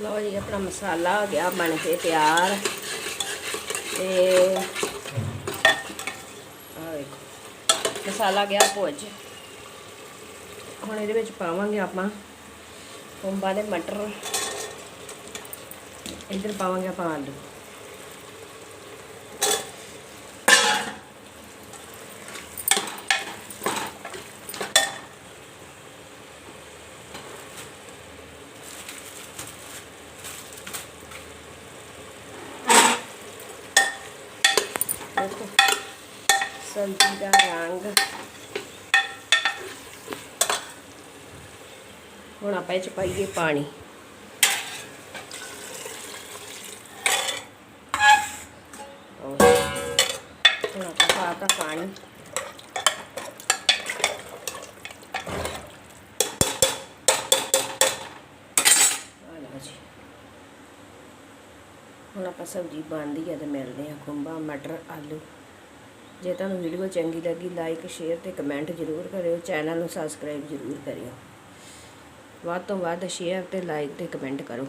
ਲਓ ਜੀ, ਆਪਣਾ ਮਸਾਲਾ ਹੋ ਗਿਆ, ਬਣ ਕੇ ਤਿਆਰ। ਤੇ ਮਸਾਲਾ ਗਿਆ ਭੁੱਜ। ਹੁਣ ਇਹਦੇ ਵਿੱਚ ਪਾਵਾਂਗੇ ਆਪਾਂ ਬੰਬਾ ਦੇ ਮਟਰ। ਇੱਧਰ ਪਾਵਾਂਗੇ ਆਪਾਂ ਆਲੂ। ਦੇਖੋ ਸਬਜ਼ੀ ਦਾ ਰੰਗ। ਹੁਣ ਆਪਾਂ ਇਹ ਚ ਪਾਈਏ ਪਾਣੀ। ਹੁਣ ਆਪਾਂ ਪਾਤਾ ਪਾਣੀ ਆ ਲਓ ਜੀ ਹੁਣ ਆਪਾਂ ਸਬਜ਼ੀ ਬਣਦੀ ਹੈ ਤੇ ਮਿਲਦੇ ਹਾਂ ਖੁੰਬਾ ਮਟਰ, ਆਲੂ। ਜੇ ਤੁਹਾਨੂੰ ਵੀਡੀਓ ਚੰਗੀ ਲੱਗੀ ਲਾਈਕ ਸ਼ੇਅਰ ਤੇ ਕਮੈਂਟ ਜ਼ਰੂਰ ਕਰਿਓ। ਚੈਨਲ ਨੂੰ ਸਬਸਕ੍ਰਾਈਬ ਜ਼ਰੂਰ ਕਰਿਓ। ਵੱਧ ਤੋਂ ਵੱਧ ਸ਼ੇਅਰ ਤੇ ਲਾਈਕ ਤੇ ਕਮੈਂਟ ਕਰੋ।